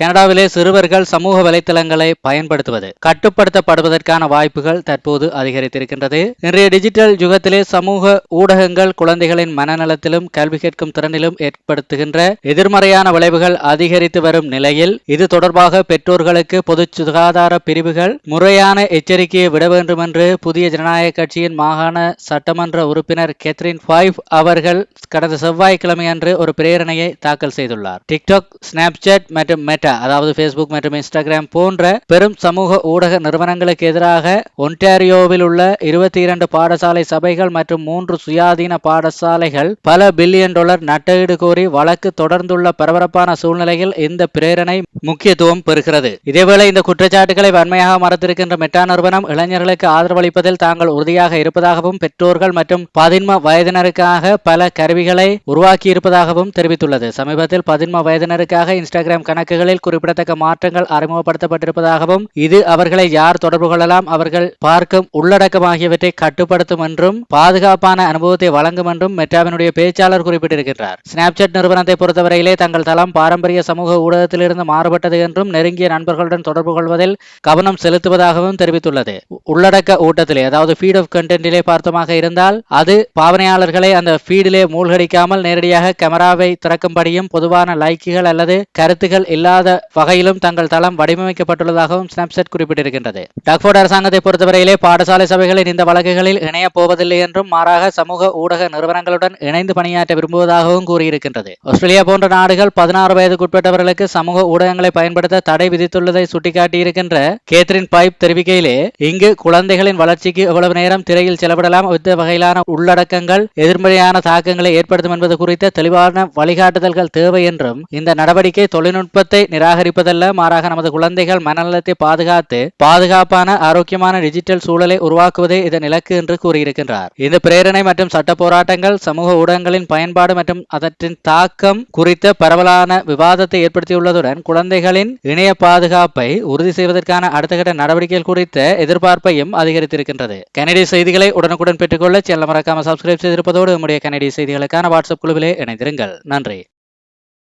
கனடாவிலே சிறுவர்கள் சமூக வலைத்தளங்களை பயன்படுத்துவது கட்டுப்படுத்தப்படுவதற்கான வாய்ப்புகள் தற்போது அதிகரித்திருக்கின்றது. இன்றைய டிஜிட்டல் யுகத்திலே சமூக ஊடகங்கள் குழந்தைகளின் மனநலத்திலும் கல்வி கேட்கும் திறனிலும் ஏற்படுத்துகின்ற எதிர்மறையான விளைவுகள் அதிகரித்து வரும் நிலையில் இது தொடர்பாக பெற்றோர்களுக்கு பொது சுகாதார பிரிவுகள் முறையான எச்சரிக்கையை விட வேண்டும் என்று புதிய ஜனநாயக கட்சியின் மாகாண சட்டமன்ற உறுப்பினர் கெத்ரின் ஃபைவ் அவர்கள் கடந்த செவ்வாய்க்கிழமை அன்று ஒரு பிரேரணையை தாக்கல் செய்துள்ளார். டிக்டாக் ஸ்னாப்சாட் மற்றும் மெட்டா அதாவது ஃபேஸ்புக் மற்றும் இன்ஸ்டாகிராம் போன்ற பெரும் சமூக ஊடக நிறுவனங்களுக்கு எதிராக ஒன்டாரியோவில் உள்ள இருபத்தி இரண்டு பாடசாலை சபைகள் மற்றும் மூன்று சுயாதீன பாடசாலைகள் பல பில்லியன் டாலர் நட்டஈடு கோரி வழக்கு தொடர்ந்துள்ள பரபரப்பான சூழ்நிலையில் இந்த பிரேரணை முக்கியத்துவம் பெறுகிறது. இதேவேளை இந்த குற்றச்சாட்டுகளை வன்மையாக மறுத்திருக்கின்ற மெட்டா நிறுவனம் இளைஞர்களுக்கு ஆதரவளிப்பதில் தாங்கள் உறுதியாக இருப்பதாகவும் பெற்றோர்கள் மற்றும் பதின்ம வயதினருக்காக பல கருவிகளை உருவாக்கியிருப்பதாகவும் தெரிவித்துள்ளது. சமீபத்தில் பதின்ம வயதினருக்காக இன்ஸ்டாகிராம் கணக்குகளில் குறிப்பிடத்தக்க மாற்றங்கள் அறிமுகப்படுத்தப்பட்டிருப்பதாகவும் இது அவர்களை யார் தொடர்பு கொள்ளலாம் அவர்கள் பார்க்கும் உள்ளடக்கம் ஆகியவற்றை கட்டுப்படுத்தும் என்றும் பாதுகாப்பான அனுபவத்தை வழங்கும் என்றும் மெட்டாவினுடைய பேச்சாளர் குறிப்பிட்டிருக்கின்றார். ஸ்னாப்சாட் நிறுவனத்தை பொறுத்தவரையிலே தங்கள் தளம் பாரம்பரிய சமூக ஊடகத்திலிருந்து மாறுபட்டது என்றும் நெருங்கிய நண்பர்களுடன் தொடர்பு கொள்வதில் கவனம் செலுத்துவதாகவும் தெரிவித்துள்ளது. உள்ளடக்க ஊட்டத்திலே அதாவது ஃபீட் ஆஃப் கண்டென்ட்டிலே பார்த்தமாக இருந்தால் அது பாவனையாளர்களை அந்த ஃபீடிலே மூழ்கடிக்காமல் நேரடியாக கேமராவை திறக்கும்படியும் பொதுவான லைக்குகள் அல்லது கருத்துகள் இல்லாத வகையிலும் தங்கள் தளம் வடிவமைக்கப்பட்டுள்ளதாகவும் ஸ்னாப்சாட் குறிப்பிட்டிருக்கின்றது. டக்ஃபோர்ட் அரசாங்கத்தை பொறுத்தவரையிலே பாடசாலை சபைகளின் இந்த வழக்குகளில் இணையப் போவதில்லை என்றும் மாறாக சமூக ஊடக நிறுவனங்களுடன் இணைந்து பணியாற்ற விரும்புவதாகவும் கூறியிருக்கின்றது. ஆஸ்திரேலியா போன்ற நாடுகள் பதினாறு வயதுக்குட்பட்டவர்களுக்கு சமூக ஊடகங்களை பயன்படுத்த தடை விதித்துள்ளதை சுட்டிக்காட்டியிருக்கின்ற கேத்ரின் பைப் தெரிவிக்கையிலே இங்கு குழந்தைகளின் வளர்ச்சிக்கு எவ்வளவு நேரம் திரையில் செலவிடலாம் இந்த வகையிலான உள்ளடக்கங்கள் எதிர்மறையான தாக்கங்களை ஏற்படுத்தும் என்பது குறித்த தெளிவான வழிகாட்டுதல்கள் தேவை என்றும் இந்த நடவடிக்கை தொழில்நுட்பத்தை நிராகரிப்பதல்ல மாறாக நமது குழந்தைகள் மனநலத்தை பாதுகாத்து பாதுகாப்பான ஆரோக்கியமான டிஜிட்டல் சூழலை உருவாக்குவதே இதன் இலக்கு என்று கூறியிருக்கின்றார். இந்த பிரேரணை மற்றும் சட்ட போராட்டங்கள் சமூக ஊடகங்களின் பயன்பாடு மற்றும் அதற்றின் தாக்கம் குறித்த பரவலான விவாதத்தை ஏற்படுத்தியுள்ளதுடன் குழந்தைகளின் இணைய பாதுகாப்பை உறுதி செய்வதற்கான அடுத்த கட்ட நடவடிக்கைகள் குறித்த எதிர்பார்ப்பையும் அதிகரித்திருக்கின்றது. கனடிய செய்திகளை உடனுக்குடன் பெற்றுக்கொள்ள செல்ல மறக்காம சப்ஸ்கிரைப் செய்திருப்பதோடு நம்முடைய கனடிய செய்திகளுக்கான வாட்ஸ்அப் குழுவிலே இணைந்திருங்கள். நன்றி.